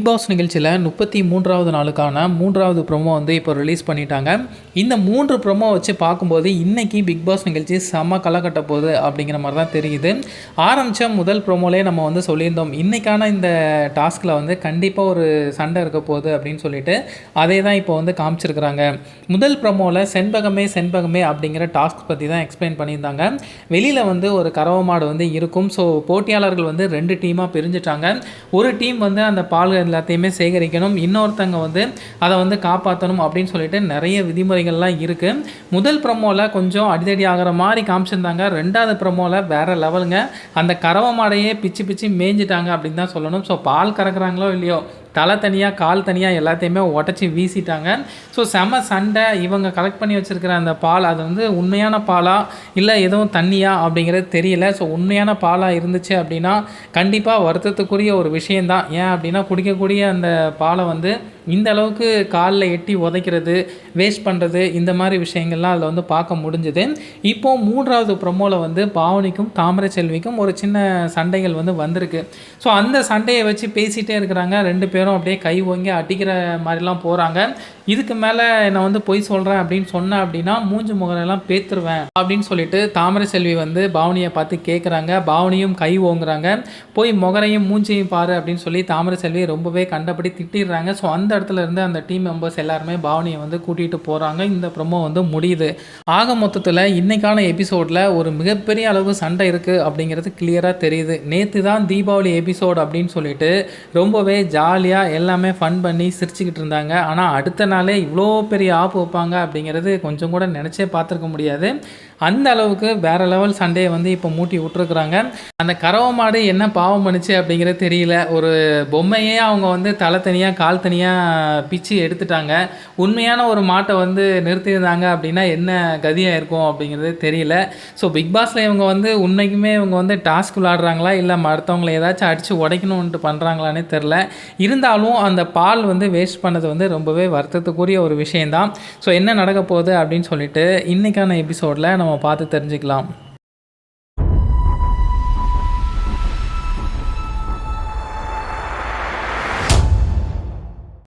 Big pass நிகழ்ச்சியில் முப்பத்தி மூன்றாவது நாளுக்கான மூன்றாவது ப்ரோமோ வந்து இப்போ ரிலீஸ் பண்ணிட்டாங்க. இந்த மூன்று ப்ரொமோ வச்சு பார்க்கும்போது இன்றைக்கி பிக் பாஸ் நிகழ்ச்சி செம்ம களை கட்ட போகுது அப்படிங்கிற மாதிரி தான் தெரியுது. ஆரம்பித்த முதல் ப்ரொமோலே நம்ம வந்து சொல்லியிருந்தோம். இன்றைக்கான இந்த டாஸ்கில் வந்து கண்டிப்பாக ஒரு சண்டை இருக்க போகுது அப்படின்னு சொல்லிட்டு அதே தான் இப்போ வந்து காமிச்சிருக்கிறாங்க. முதல் ப்ரொமோவில் செண்பகமே செண்பகமே அப்படிங்கிற டாஸ்க் பற்றி தான் எக்ஸ்பிளைன் பண்ணியிருந்தாங்க. வெளியில் வந்து ஒரு கறவை மாடு வந்து இருக்கும். ஸோ போட்டியாளர்கள் வந்து ரெண்டு டீமாக பிரிஞ்சுட்டாங்க. ஒரு டீம் வந்து அந்த பால் எல்லாத்தையுமே சேகரிக்கணும். இன்னொருத்தங்க வந்து அதை வந்து காப்பாற்றணும் அப்படின்னு சொல்லிட்டு நிறைய விதிமுறைகள்லாம் இருக்குது முதல் ப்ரமோவில் கொஞ்சம் அடிதடி ஆகிற மாதிரி காமிச்சிருந்தாங்க. ரெண்டாவது ப்ரமோவில் வேறு லெவலுங்க அந்த கறவை மாடையே பிச்சு பிச்சு மேய்ஞ்சிட்டாங்க அப்படின்னு தான் சொல்லணும். ஸோ பால் கறக்குறாங்களோ இல்லையோ? தலை தனியாக கால் தனியாக எல்லாத்தையுமே உடச்சி வீசிட்டாங்க. ஸோ செம சண்டை. இவங்க கலெக்ட் பண்ணி வச்சுருக்கிற அந்த பால் அது வந்து உண்மையான பாலா இல்லை எதுவும் தண்ணியா அப்படிங்கிறது தெரியல. ஸோ உண்மையான பாலாக இருந்துச்சு அப்படின்னா கண்டிப்பாக வருத்தத்துக்குரிய ஒரு விஷயந்தான் ஏன் அப்படின்னா குடிக்கக்கூடிய அந்த பாலை வந்து இந்த அளவுக்கு காலில் எட்டி உதைக்கிறது வேஸ்ட் பண்ணுறது இந்த மாதிரி விஷயங்கள்லாம் அதில் வந்து பார்க்க முடிஞ்சுது. இப்போது மூன்றாவது ப்ரொமோவில் வந்து பாவனிக்கும் தாமரை செல்விக்கும் ஒரு சின்ன சண்டைகள் வந்து வந்திருக்கு. ஸோ அந்த சண்டையை வச்சு பேசிகிட்டே இருக்கிறாங்க ரெண்டு பேரும். அப்படியே கை ஓங்கி அடிக்கிற மாதிரிலாம் போகிறாங்க இதுக்கு மேலே நான் வந்து பொய் சொல்கிறேன் அப்படின்னு சொன்னேன் அப்படின்னா மூஞ்சு முகரெல்லாம் பேத்துருவேன் அப்படின்னு சொல்லிட்டு தாமரை செல்வி வந்து பாவனியை பார்த்து கேட்குறாங்க பாவனியும் கை ஓங்குறாங்க. போய் முகரையும் மூஞ்சியும் பாரு அப்படின்னு சொல்லி தாமரை செல்வி ரொம்பவே கண்டபடி திட்டிடுறாங்க. ஸோ அந்த இடத்துல இருந்து அந்த டீம் மெம்பர்ஸ் எல்லாருமே பாவனியை வந்து கூட்டிகிட்டு போகிறாங்க இந்த ப்ரொமோ வந்து முடியுது. ஆக மொத்தத்தில் இன்னைக்கான எபிசோடில் ஒரு மிகப்பெரிய அளவு சண்டை இருக்குது அப்படிங்கிறது கிளியராக தெரியுது. நேற்று தான் தீபாவளி எபிசோட் அப்படின்னு சொல்லிட்டு ரொம்பவே ஜாலியாக எல்லாமே ஃபன் பண்ணி சிரிச்சுக்கிட்டு இருந்தாங்க. ஆனால் அடுத்த நாளே இவ்வளோ பெரிய ஆப் வைப்பாங்க அப்படிங்கிறது கொஞ்சம் கூட நினச்சே பார்த்துருக்க முடியாது. அந்த அளவுக்கு வேற லெவல் சண்டையை வந்து இப்போ மூட்டி விட்டுருக்குறாங்க. அந்த கறவை மாடு என்ன பாவம் பண்ணுச்சு அப்படிங்கிறது தெரியல. ஒரு பொம்மையே அவங்க வந்து தலை தனியாக கால் தனியாக பிச்சு எடுத்துட்டாங்க. உண்மையான ஒரு மாட்டை வந்து நிறுத்தியிருந்தாங்க அப்படின்னா என்ன கதியாக இருக்கும் அப்படிங்கிறது தெரியல. ஸோ பிக் பாஸில் இவங்க வந்து உண்மைக்குமே இவங்க வந்து டாஸ்க் விளாடுறாங்களா இல்லை மற்றவங்களை ஏதாச்சும் அடித்து உடைக்கணும்ன்ட்டு பண்ணுறாங்களானே தெரில இருந்தாலும் அந்த பால் வந்து வேஸ்ட் பண்ணது வந்து ரொம்பவே வருத்தத்துக்குரிய ஒரு விஷயந்தான் ஸோ என்ன நடக்க போகுது அப்படின்னு சொல்லிட்டு இன்றைக்கான எபிசோடில் நம்ம பார்த்து தெரிஞ்சுக்கலாம்.